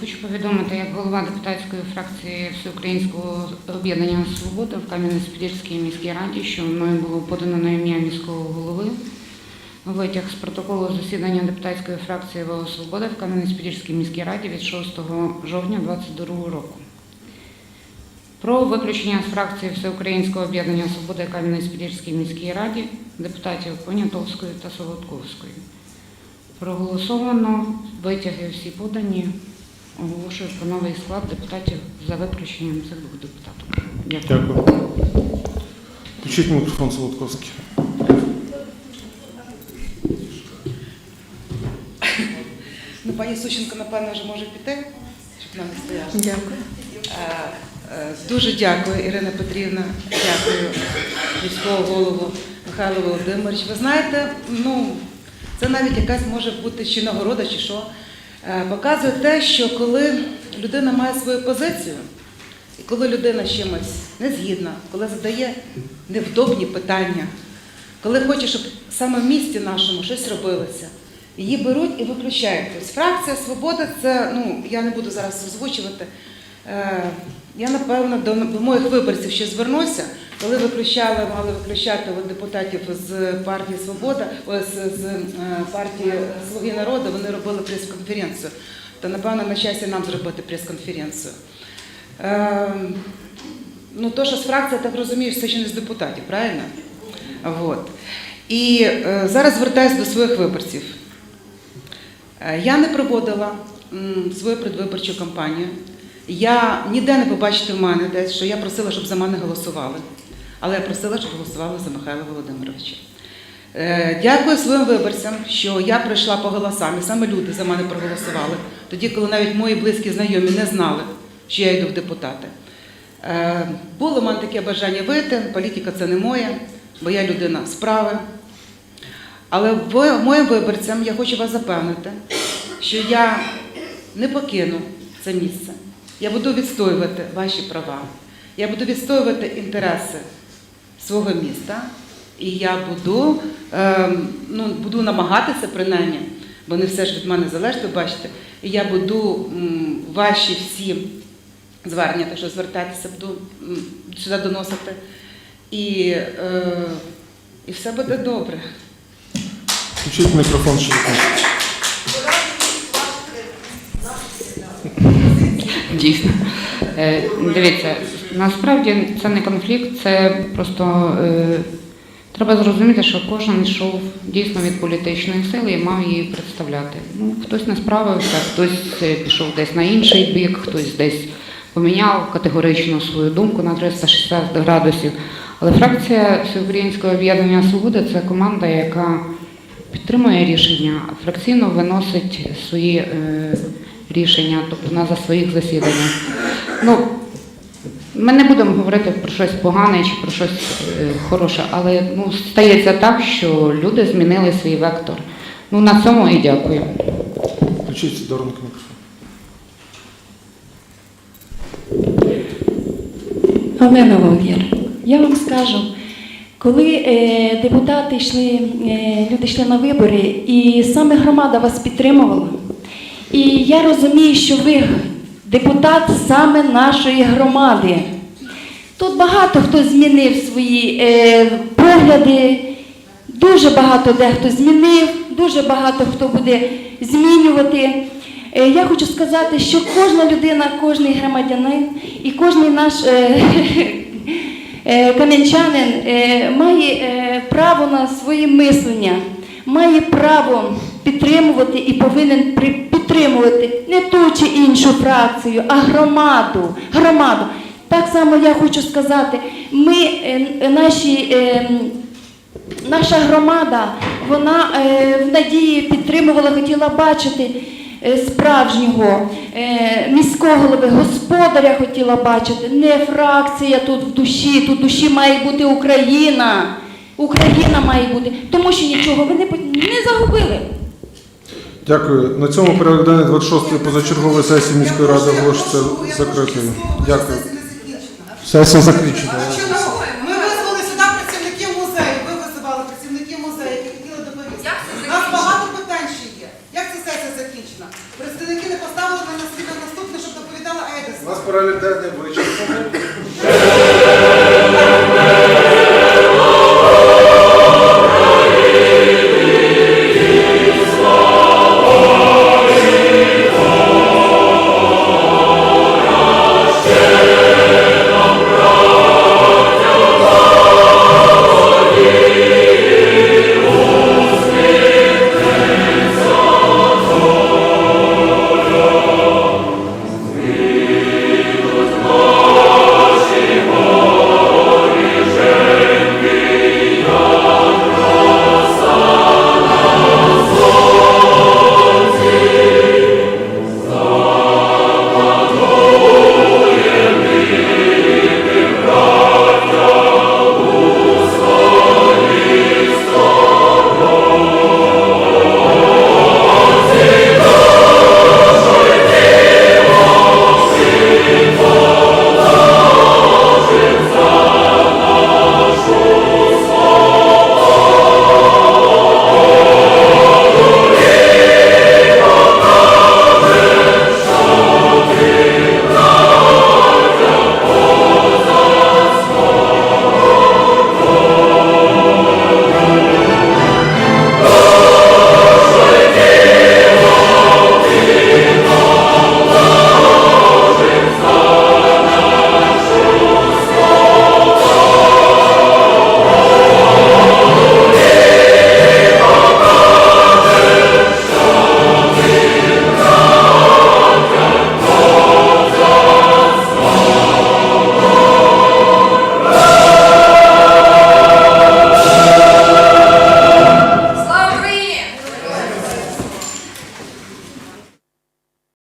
Хочу повідомити, як голова депутатської фракції Всеукраїнського об'єднання Свобода в Кам'янець-Подільській міській раді, що мною було подано на ім'я міського голови витяг з протоколу засідання депутатської фракції ВО Свобода в Кам'янець-Подільській міській раді від 6 жовтня 2022 року. Про виключення з фракції Всеукраїнського об'єднання Свобода Кам'янець-Подільській міській раді депутатів Понятовської та Солодковської. Проголосовано, витяги всі подані. Оголошую про новий склад депутатів за виключенням цих двох депутатів. Дякую. Дякую. Включіть мікрофон Солодковський. Ну, пані Сущенко, напевно, вже може піти, щоб нам не стояти. Дякую. Е, е, Дуже дякую, Ірина Петрівна. Дякую міського голову Михайло Володимирович. Ви знаєте, ну це навіть якась може бути чи нагорода, чи що. Е, Показує те, що коли людина має свою позицію, і коли людина з чимось не згідна, коли задає невдобні питання, коли хоче, щоб саме в місті нашому щось робилося, її беруть і виключають. Тобто фракція Свобода це, ну я не буду зараз озвучувати. Е, Я напевно до, до моїх виборців ще звернуся, коли виключали, мали виключати от депутатів з партії Свобода, з, з е, партії Слуги народу, вони робили прес-конференцію. То напевно на щастя нам зробити прес-конференцію. Е, ну, то, що з фракції, так розумію, це ще не з депутатів, правильно? Вот. І е, зараз звертаюся до своїх виборців. Е, Я не проводила м, свою предвиборчу кампанію. Я ніде не побачите в мене десь, що я просила, щоб за мене голосували. Але я просила, щоб голосували за Михайла Володимировича. Е, Дякую своїм виборцям, що я прийшла по голосам, і саме люди за мене проголосували. Тоді, коли навіть мої близькі знайомі не знали, що я йду в депутати. Е, Було в мене таке бажання вийти, політика це не моє, бо я людина справи. Але моїм виборцям я хочу вас запевнити, що я не покину це місце. Я буду відстоювати ваші права. Я буду відстоювати інтереси свого міста. І я буду, ем, ну, буду намагатися принаймні, бо не все ж від мене залежить, ви бачите. І я буду м, ваші всі звернення, так що звертатися, буду м, сюди доносити. І, е, і все буде добре. Включіть мікрофон Шелепін. Дійсно. Е, Дивіться, насправді це не конфлікт, це просто е, треба зрозуміти, що кожен йшов дійсно від політичної сили і мав її представляти. Ну, хтось не справився, хтось е, пішов десь на інший бік, хтось десь поміняв категорично свою думку на 360 градусів. Але фракція Всеукраїнського об'єднання Свобода це команда, яка підтримує рішення, фракційно виносить свої е, рішення, тобто на за своїх засіданнях. Ну, ми не будемо говорити про щось погане чи про щось е, хороше, але ну, стається так, що люди змінили свій вектор. Ну, на цьому і дякую. Включіть Сидоренко мікрофон. Олена Володір, я вам скажу, коли е, депутати йшли, е, люди йшли на вибори, і саме громада вас підтримувала. І я розумію, що ви депутат саме нашої громади. Тут багато хто змінив свої е, погляди, дуже багато дехто змінив, дуже багато хто буде змінювати. Е, Я хочу сказати, що кожна людина, кожний громадянин і кожний наш е, е, кам'янчанин е, має е, право на своє мислення, має право підтримувати і повинен при- підтримувати не ту чи іншу фракцію, а громаду. громаду. Так само я хочу сказати, ми е, наші. е, Наша громада, вона е, в надії підтримувала, хотіла бачити справжнього міського голови, господаря хотіла бачити, не фракція тут в душі, тут в душі має бути Україна. Україна має бути, тому що нічого ви не, не загубили. Дякую. На цьому переглядання 26-ї позачергової сесії міської ради оголошується закритою. Дякую. Сесія закінчена. Ми визвали сюди працівників музею. Ви визивали працівників музею, які хотіли доповісти. Нас багато питань ще є. Як ця сесія закінчена? Представники не поставили на наступне, щоб доповідала Едес. Нас паралельний вичерпний.